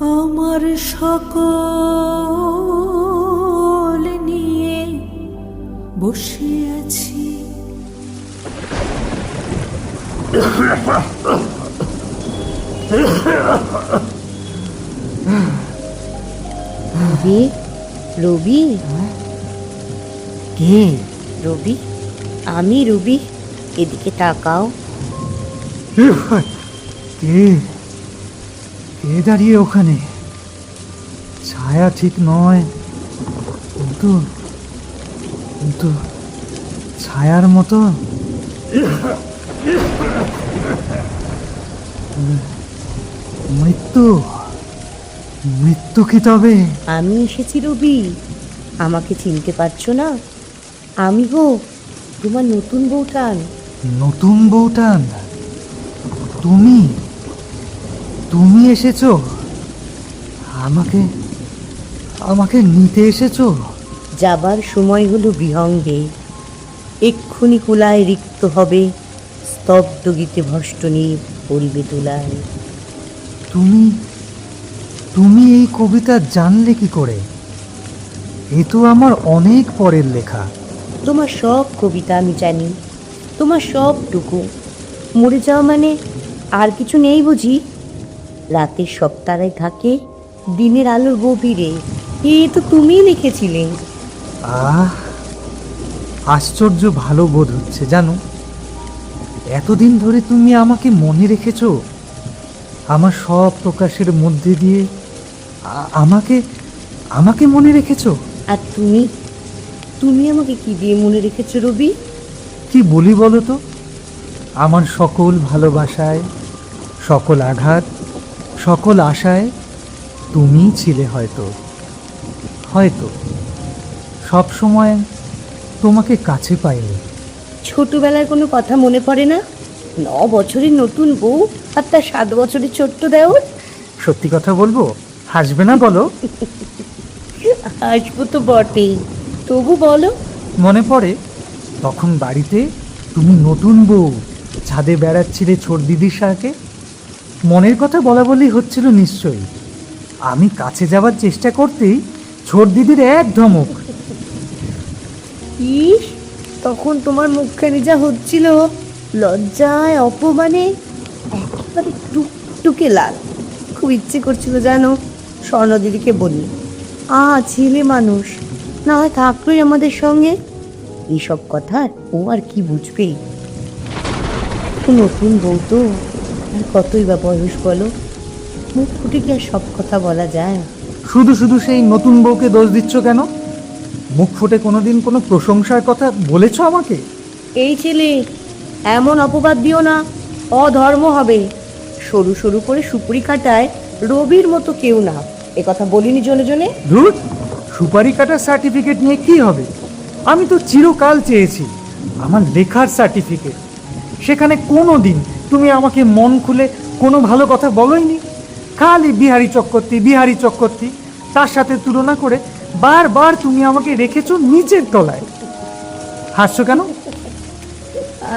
আমার সকল নিয়ে বসে আছি রবি? রবি? কে? রবি? আমি রবি। এদিকে তাকাও। কে? কে দাঁড়িয়ে ওখানে। ছায়া ঠিক নয়। কিন্তু কিন্তু ছায়ার মতো। মৃত্যু? মৃত্যু কি তবে? আমি এসেছি রবি। আমাকে চিনতে পারছ না? আমি গো তোমার নতুন বউটান নতুন বউটান তুমি? তুমি এসেছ? আমাকে আমাকে নিতে এসেছ? যাবার সময় হলো বিহঙ্গে। এক্ষুনি কুলায় রিক্ত হবে স্তব্ধ গীতে ভষ্টনী পড়িবে তোলায় তুমি তুমি এই কবিতা জানলে কি করে? এ তো আমার অনেক পরের লেখা। তোমার সব কবিতা আমি জানি তোমার সবটুকু। মরে যাওয়া মানে আর কিছু নেই বুঝি? রাতের সব থাকে দিনের আলোর গভীরে। এ তো তুমিই লিখেছিলে। আহ আশ্চর্য ভালো বোধ হচ্ছে জানো? এতদিন ধরে তুমি আমাকে মনে রেখেছ আমার সব প্রকাশের মধ্যে দিয়ে আমাকে আমাকে মনে রেখেছ? আর তুমি? তুমি আমাকে কি দিয়ে মনে রেখেছো রবি? কি বলি বলো তো? আমার সকল ভালোবাসায় সকল আঘাত সকল আশায় তুমিই ছিলে হয়তো। হয়তো। সব সময় তোমাকে কাছে পাইনি। ছোটবেলার কোনো কথা মনে পড়ে না? ন বছরের নতুন বউ আর তার সাত বছরের ছোট্ট দেওর? সত্যি কথা বলব? হাসবে না বলো? আসব তো বটেই। তবু বলো। মনে পড়ে তখন বাড়িতে তুমি নতুন বউ। ছাদে বেড়াচ্ছিলে ছোট দিদির সাথে। মনের কথা বলা বলি হচ্ছিল নিশ্চয়ই। আমি কাছে যাওয়ার চেষ্টা করতেই ছোট দিদির এক ধমক। ইস, তখন তোমার মুখখানি যা হচ্ছিল, লজ্জায়, অপমানে, একেবারে টুকটুকে লাল। খুব ইচ্ছে করছিল জানো, স্বর্ণ দিদিকে বলি, আ, ছেলে মানুষ, না হয় থাকলোই আমাদের সঙ্গে? এইসব কথা ও আর কি বুঝবে নতুন বউ তো। আর কতই বা বয়স বলো মুখ ফুটে কি আর সব কথা বলা যায়? শুধু শুধু সেই নতুন বউকে দোষ দিচ্ছ কেন? মুখ ফুটে কোনোদিন কোনো প্রশংসার কথা বলেছ আমাকে? এই ছেলে এমন অপবাদ দিও না অধর্ম হবে। সরু সরু করে সুপুরি কাটায় রবির মতো কেউ না। এ কথা বলিনি জনে জনে? ধুর সুপারি কাটার সার্টিফিকেট নিয়ে কি হবে? আমি তো চিরকাল চেয়েছি আমার লেখার সার্টিফিকেট সেখানে কোনো দিন তুমি আমাকে মন খুলে কোনো ভালো কথা বলোইনি। খালি বিহারি চক্রবর্তী বিহারি চক্রবর্তী তার সাথে তুলনা করে বারবার তুমি আমাকে রেখেছো নিচের তলায়। হাসছো কেন?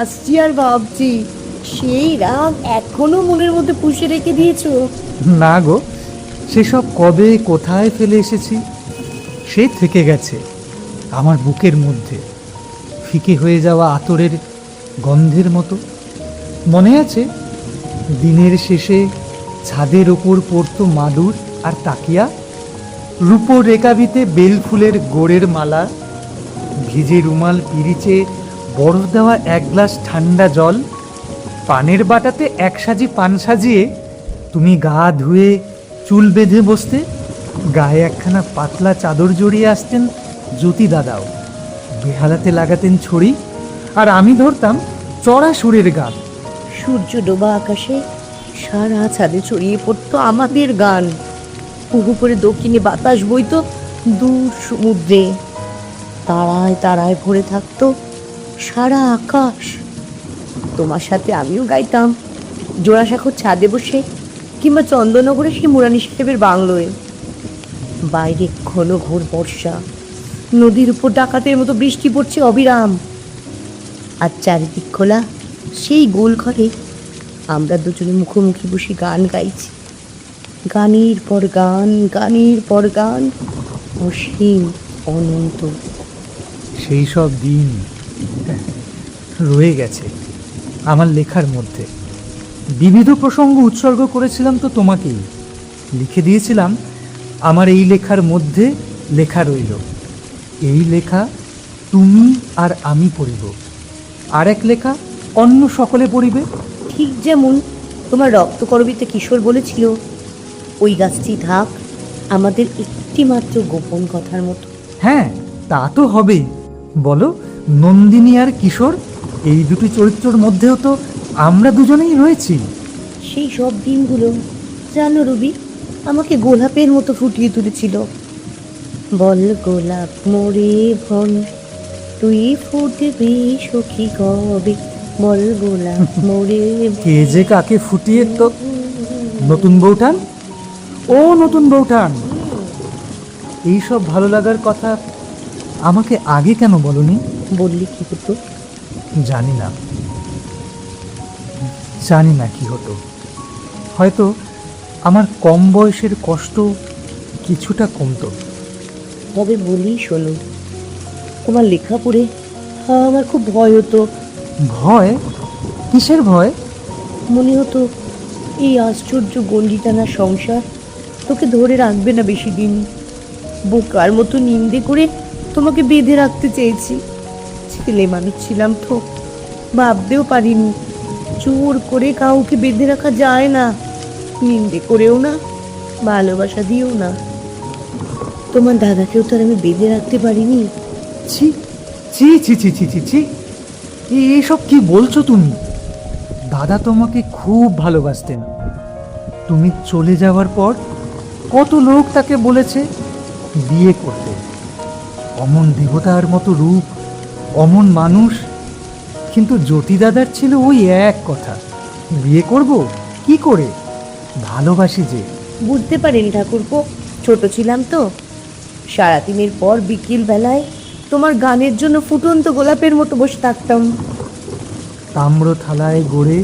আসছি আর ভাবছি সেই রাগ এখনও মনের মধ্যে পুষে রেখে দিয়েছ? না গো সেসব কবে কোথায় ফেলে এসেছি সে থেকে গেছে আমার বুকের মধ্যে। ফিকে হয়ে যাওয়া আতরের গন্ধের মতো। মনে আছে? দিনের শেষে ছাদের ওপর পড়ত মাদুর আর তাকিয়া? রূপো রেকাবিতে বেল ফুলের গোড়ের মালা? ভিজে রুমাল পিরিচে বরফ দেওয়া এক গ্লাস ঠান্ডা জল? পানের বাটাতে এক সাজি পান সাজিয়ে তুমি গা ধুয়ে চুল বেঁধে বসতে? গায়ে একখানা পাতলা চাদর জড়িয়ে আসতেন জ্যোতি দাদাও। বেহালাতে লাগাতেন ছড়ি। আর আমি ধরতাম চড়া সুরের গান। সূর্য ডোবা আকাশে সারা ছাদে ছড়িয়ে পড়তো আমাদের গান। উপরে দক্ষিণে বাতাস বইতো দূর সমুদ্রে। তারায় তারায় ভরে থাকতো সারা আকাশ। তোমার সাথে আমিও গাইতাম। জোড়াসাঁকোর ছাদে বসে কিংবা চন্দননগরে সেই মুরানি সাহেবের বাংলোয়। বাইরে ঘন ঘোর বর্ষা। নদীর উপর ডাকাতের মতো বৃষ্টি পড়ছে অবিরাম। আর চারিদিক খোলা সেই গোল ঘরে আমরা দুজনে মুখোমুখি বসে গান গাইছি। গানের পর গান, গানের পর গান, অসীম, অনন্ত। সেই সব দিন রয়ে গেছে আমার লেখার মধ্যে। বিবিধ প্রসঙ্গ উৎসর্গ করেছিলাম তো তোমাকেই। লিখে দিয়েছিলাম, আমার এই লেখার মধ্যে লেখা রইল। এই লেখা তুমি আর আমি পড়িব। আর এক লেখা অন্য সকলে পড়িবে? ঠিক যেমন তোমার রক্তকরবিতে কিশোর বলেছিল ওই গাছটি থাক আমাদের একটি মাত্র গোপন কথার মতো। হ্যাঁ তা তো হবেই। বলো নন্দিনী আর কিশোর এই দুটি চরিত্রের মধ্যেও তো আমরা দুজনেই রয়েছি। সেই সব দিনগুলো জানো রবি আমাকে গোলাপের মতো ফুটিয়ে তুলেছিল। বল গোলাপ মোরে ভন তুই ফুটবি সখী কবে? কে যে কাকে ফুটিয়ে তো নতুন বউঠান ও নতুন বউঠান এইসব ভালো লাগার কথা আমাকে আগে কেন বলনি? বললি কি হতো? জানি না। জানি না কি হতো। হয়তো আমার কম বয়সের কষ্ট কিছুটা কমতো। তবে বলি শোনো তোমার লেখা পড়ে আমার খুব ভয় হতো। ভয়? কিসের ভয়? মনে হতো এই আশ্চর্য গণ্ডিটানা সংসার তোকে ধরে রাখবে না বেশি দিন বোকার মতো নিন্দে করে তোমাকে বেঁধে রাখতে চেয়েছি। ছেলে মানুষ ছিলাম তো ভাবতেও পারিনি। জোর করে কাউকে বেঁধে রাখা যায় না নিন্দে করেও না ভালোবাসা দিয়েও না। তোমার দাদাকেও তো আর আমি বেঁধে রাখতে পারিনি। ছি ছি ছি ছি ছি ছি ছি। এ- এসব কি বলছো তুমি? দাদা তোমাকে খুব ভালোবাসতেন। তুমি চলে যাওয়ার পর কত লোক তাকে বলেছে বিয়ে করতে। অমন দেবতার মতো রূপ, অমন মানুষ। কিন্তু জ্যোতি দাদার ছিল ওই এক কথা, বিয়ে করব, কি করে? ভালোবাসি যে। বুঝতে পারেন ঠাকুরপো, ছোট ছিলাম তো। সারাদিনের পর বিকেল বেলায় তোমার গানের জন্য ফুটন্ত গোলাপের মতো বসে থাকতাম। তাম্র থালায় গড়ে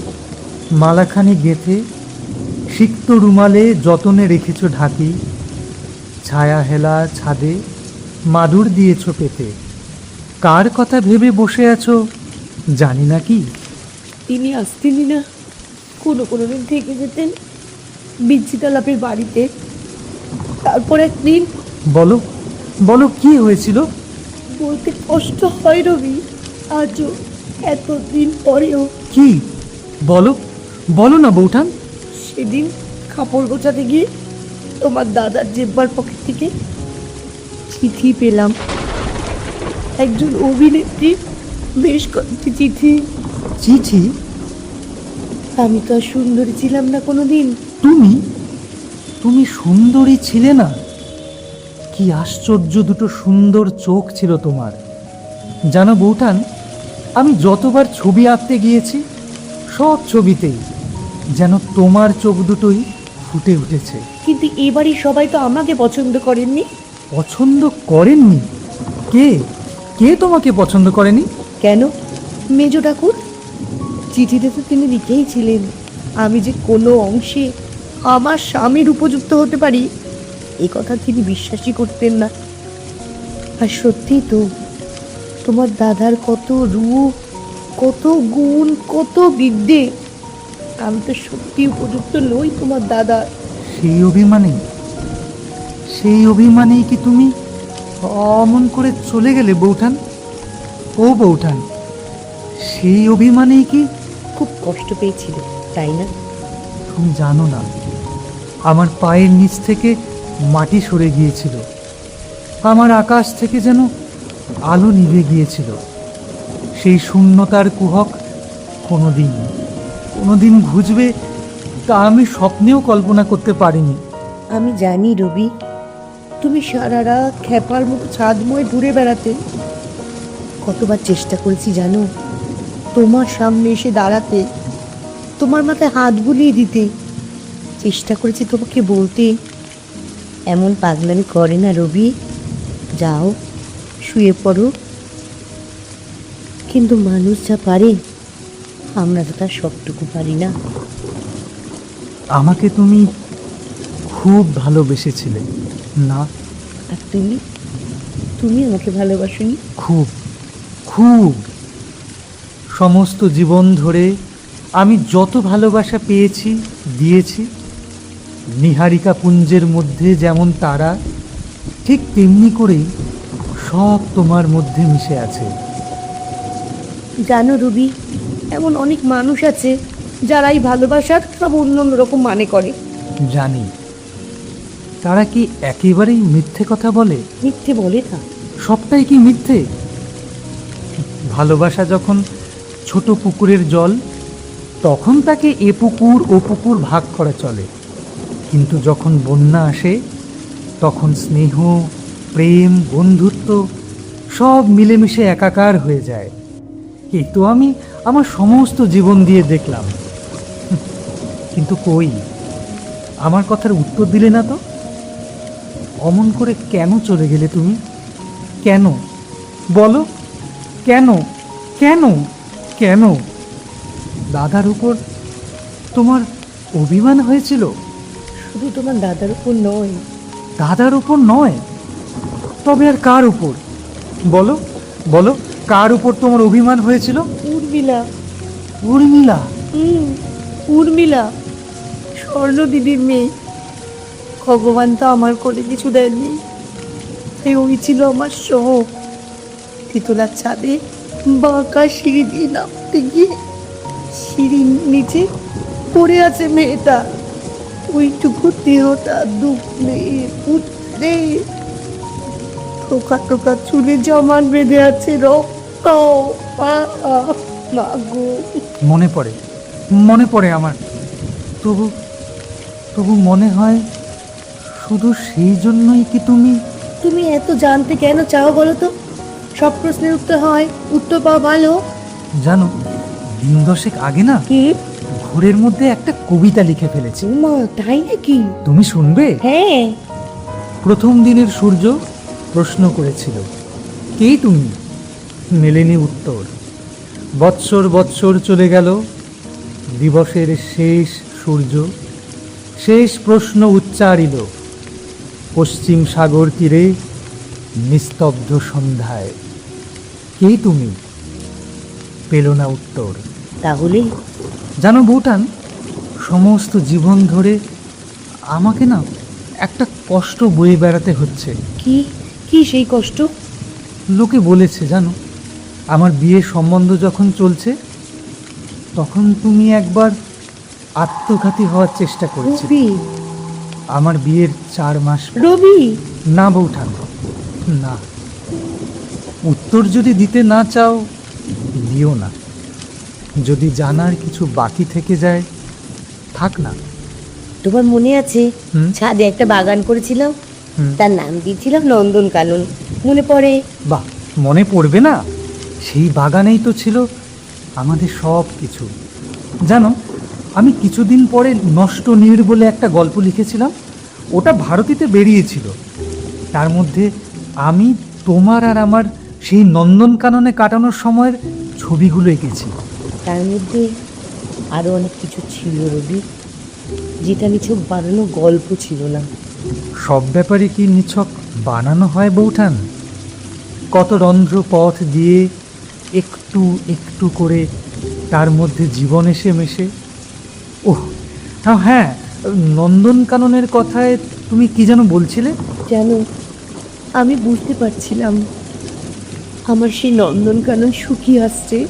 মালাখানি গেথে সিক্ত রুমালে যতনে রেখেছ ঢাকি ছায়া হেলা ছাদে মাদুর দিয়েছ পেতে। কার কথা ভেবে বসে আছো জানি না কি? তিনি আসতেনই না। কোনো কোনো দিন থেকে যেতেন বিচ্ছিতালাপের বাড়িতে। তারপর একদিন বলো বলো কি হয়েছিল? বলতে কষ্ট হয় রবি। আজও এতদিন পরেও কি? বলো। বলো না বৌঠান। সেদিন কাপড় গোছাতে গিয়ে তোমার দাদার জেব্বার পকেট থেকে চিঠি পেলাম। একজন অভিনেত্রী বেশ কয়েকটি চিঠি। চিঠি? আমি তো আর সুন্দরী ছিলাম না কোনোদিন। তুমি? তুমি সুন্দরী ছিলে না? কি আশ্চর্য দুটো সুন্দর চোখ ছিল তোমার। জানো বৌঠান আমি যতবার ছবি আঁকতে গিয়েছি সব ছবিতেই যেন তোমার চোখ দুটোই ফুটে উঠেছে। কিন্তু এবারই সবাই তো আমাকে পছন্দ করেননি। পছন্দ করেননি? কে? কে তোমাকে পছন্দ করেনি? কেন? মেজ ঠাকুর চিঠিতে তো তিনি লিখেই ছিলেন। আমি যে কোনো অংশে আমার স্বামীর উপযুক্ত হতে পারি এ কথা তিনি বিশ্বাসই করতেন না। আর সত্যি তো তোমার দাদার কত রূপ কত গুণ কত বিদ্যে আমি তো সত্যি উপযুক্ত নই তোমার দাদা সেই অভিমানে সেই অভিমানেই কি তুমি অমন করে চলে গেলে বৌঠান? ও বৌঠান সেই অভিমানেই কি খুব কষ্ট পেয়েছিল তাই না? তুমি জানো না আমার পায়ের নিচ থেকে মাটি সরে গিয়েছিল। আমার আকাশ থেকে যেন আলো নিভে গিয়েছিল। সেই শূন্যতার কুহক কোনোদিন কোনোদিন ঘুজবে তা আমি স্বপ্নেও কল্পনা করতে পারিনি। আমি জানি রবি, তুমি সারা রাত খ্যাপার মতো ছাদময় ঘুরে বেড়াতে। কতবার চেষ্টা করেছি জানো, তোমার সামনে এসে দাঁড়াতে, তোমার মাথায় হাত বুলিয়ে দিতে। চেষ্টা করেছি তোমাকে বলতে। এমন পাগলামি করে না রবি। যাও শুয়ে পড়ো। কিন্তু মানুষ যা পারে আমরা তো তার সবটুকু পারি না। আমাকে তুমি খুব ভালোবেসেছিলে না? আর তুমি? তুমি আমাকে ভালোবাসনি? খুব খুব। সমস্ত জীবন ধরে আমি যত ভালোবাসা পেয়েছি দিয়েছি নিহারিকা পুঞ্জের মধ্যে যেমন তারা ঠিক তেমনি করেই সব তোমার মধ্যে মিশে আছে। জানো রবি এমন অনেক মানুষ আছে যারা এই ভালোবাসার সব অন্য রকম মানে করে। জানি। তারা কি একেবারেই মিথ্যে কথা বলে? মিথ্যে বলে না। সবটাই কি মিথ্যে? ভালোবাসা যখন ছোট পুকুরের জল তখন তাকে এ পুকুর ও পুকুর ভাগ করা চলে। কিন্তু যখন বন্যা আসে, তখন স্নেহ, প্রেম, বন্ধুত্ব সব মিলেমিশে একাকার হয়ে যায়। এই তো আমি আমার সমস্ত জীবন দিয়ে দেখলাম। কিন্তু কই? আমার কথার উত্তর দিলে না তো? অমন করে কেন চলে গেলে তুমি? কেন? বলো। কেন? কেন? কেন? দাদার উপর তোমার অভিমান হয়েছিল? শুধু তোমার দাদার উপর নয়। দাদার উপর নয়? তবে আর কার উপর? বলো বলো কার উপর তোমার অভিমান হয়েছিল? উর্মিলা। উর্মিলা? হুম উর্মিলা। স্বর্ণ দিদির মেয়ে। ভগবান তো আমার করে কিছু দেয়নি তাই ওই ছিল আমার শখ। তিতলার ছাদে বাঁকা সিঁড়ি দিয়ে নামতে গিয়ে সিঁড়ির নিচে পড়ে আছে মেয়েটা। ওইটুকু দেহটা দুপুরে উঠলে টোকা টোকা চুলে জমান বেঁধে আছে রক্ত। আহ, মা মনে পড়ে মনে পড়ে আমার। তবু তবু মনে হয় শুধু সেই জন্যই কি তুমি? তুমি এত জানতে কেন চাও বলো তো? সব প্রশ্নের উত্তর হয় উত্তর পাওয়া ভালো। জানো দিন দশেক আগে না কি? ঘোরের মধ্যে একটা কবিতা লিখে ফেলেছি। তাই নাকি? তুমি শুনবে? হ্যাঁ। প্রথম দিনের সূর্য প্রশ্ন করেছিল কে তুমি? মেলেনি উত্তর বৎসর বৎসর চলে গেল দিবসের শেষ সূর্য। শেষ প্রশ্ন উচ্চারিল পশ্চিম সাগর তীরে নিস্তব্ধ সন্ধ্যায়। কে তুমি? পেল না উত্তর। তাহলে জানো বউটান সমস্ত জীবন ধরে আমাকে না একটা কষ্ট বয়ে বেড়াতে হচ্ছে। কি? কি সেই কষ্ট? লোকে বলেছে জানো আমার বিয়ে সম্বন্ধ যখন চলছে তখন তুমি একবার আত্মঘাতী হওয়ার চেষ্টা করেছিলে। রবি! আমার বিয়ের চার মাস। রবি! না বউঠান না। উত্তর যদি দিতে না চাও দিও না। যদি জানার কিছু বাকি থেকে যায় থাক না। তোমার মনে আছে। ছাদে একটা বাগান করেছিলাম। তার নাম দিয়েছিলাম নন্দন কানন। মনে পড়ে? বাহ মনে পড়বে না? সেই বাগানেই তো ছিল আমাদের সব কিছু। জানো আমি কিছুদিন পরে নষ্ট নীড় বলে একটা গল্প লিখেছিলাম। ওটা ভারতীতে বেরিয়েছিল। তার মধ্যে আমি তোমার আর আমার সেই নন্দনকাননে কাটানোর সময়ের ছবিগুলো এঁকেছি। তার মধ্যে আরও অনেক কিছু ছিল রবি। যেটা নিছক বানানো গল্প ছিল না। সব ব্যাপারে কি নিছক বানানো হয় বৌঠান? কত রন্ধ্র পথ দিয়ে একটু একটু করে তার মধ্যে জীবন এসে মেশে? ওহ হ্যাঁ নন্দনকাননের কথায় তুমি কি যেন বলছিলে? জানো আমি বুঝতে পারছিলাম। আমার সেই নন্দনকানন শুকিয়ে আসছে।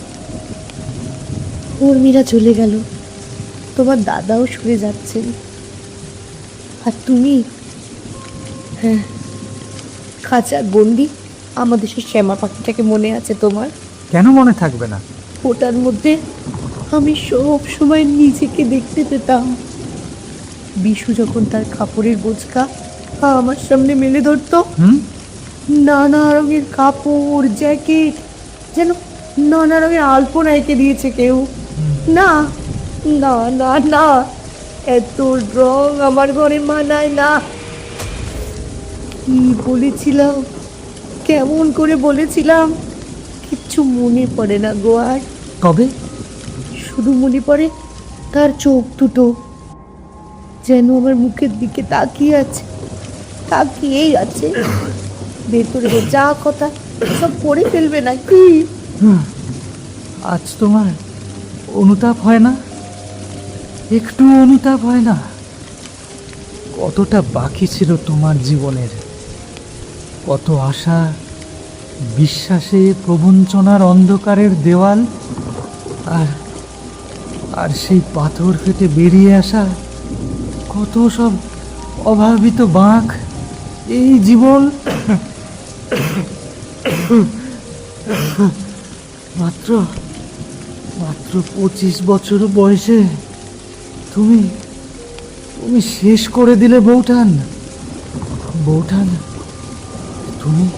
উর্মিরা চলে গেল। তোমার দাদাও সরে যাচ্ছেন। আর তুমি? হ্যাঁ খাঁচার বন্দি আমাদের সেই শ্যামা পাখিটাকে মনে আছে তোমার? কেন মনে থাকবে না? ওটার মধ্যে আমি সব সময় নিজেকে দেখতে পেতাম। বিশু যখন তার কাপড়ের বোঝকা আমার সামনে মেলে ধরতো নানা রঙের কাপড় জ্যাকেট যেন নানা রঙের আলপনা এঁকে দিয়েছে কেউ। না না না না এত রং আমার ঘরে মানায় না। কি বলেছিলাম? কেমন করে বলেছিলাম? কিচ্ছু মনে পড়ে না গো আর। তবে শুধু মনে পড়ে তার চোখ দুটো। যেন আমার মুখের দিকে তাকিয়ে আছে তাকিয়েই আছে। ভেতরে যা কথা সব পড়ে ফেলবে না কি আজ তোমার অনুতাপ হয় না? একটু অনুতাপ হয় না? কতটা বাকি ছিল তোমার জীবনের? কত আশা, বিশ্বাসে প্রবঞ্চনার অন্ধকারের দেওয়াল, আর আর সেই পাথর ফেটে বেরিয়ে আসা কত সব অভাবিত বাঁক, এই জীবন? মাত্র মাত্র পঁচিশ বছর বয়সে তুমি তুমি শেষ করে দিলে বৌঠান। বৌঠান, তুমি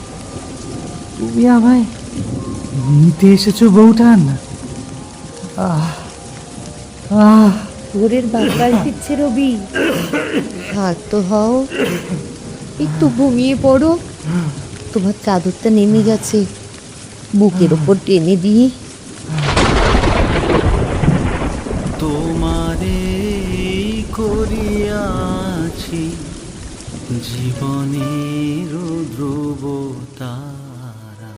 তুমি আমায় নিতে এসেছ বৌঠান। দিচ্ছে রবি। হাত তো হও। একটু ঘুমিয়ে পড়ো। তোমার চাদরটা নেমে গেছে। বুকের ওপর টেনে দিয়ে তোমারে করিয়াছি জীবনের ধ্রুবতা